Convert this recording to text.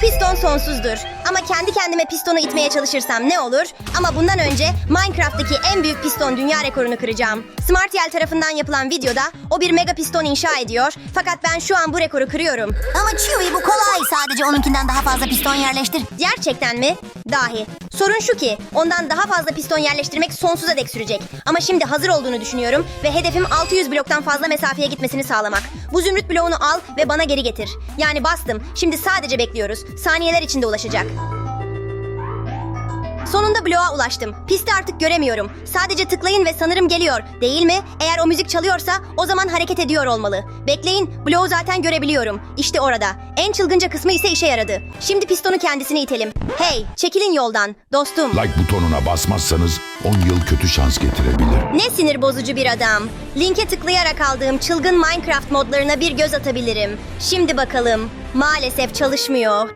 piston sonsuzdur. Ama kendi kendime pistonu itmeye çalışırsam ne olur? Ama bundan önce Minecraft'taki en büyük piston dünya rekorunu kıracağım. Smartiel tarafından yapılan videoda o bir mega piston inşa ediyor. Fakat ben şu an bu rekoru kırıyorum. Ama Chewie bu kolay. Sadece onunkinden daha fazla piston yerleştir. Gerçekten mi? Dahi. Sorun şu ki ondan daha fazla piston yerleştirmek sonsuza dek sürecek. Ama şimdi hazır olduğunu düşünüyorum ve hedefim 600 bloktan fazla mesafeye gitmesini sağlamak. Bu zümrüt bloğunu al ve bana geri getir. Yani bastım. Şimdi sadece bekliyoruz. Saniyeler içinde ulaşacak. Sonunda bloğa ulaştım. Pisti artık göremiyorum. Sadece tıklayın ve sanırım geliyor. Değil mi? Eğer o müzik çalıyorsa o zaman hareket ediyor olmalı. Bekleyin. Bloğu zaten görebiliyorum. İşte orada. En çılgınca kısmı ise işe yaradı. Şimdi pistonu kendisine itelim. Hey, çekilin yoldan. Dostum. Like butonuna basmazsanız 10 yıl kötü şans getirebilir. Ne sinir bozucu bir adam. Linke tıklayarak aldığım çılgın Minecraft modlarına bir göz atabilirim. Şimdi bakalım. Maalesef çalışmıyor.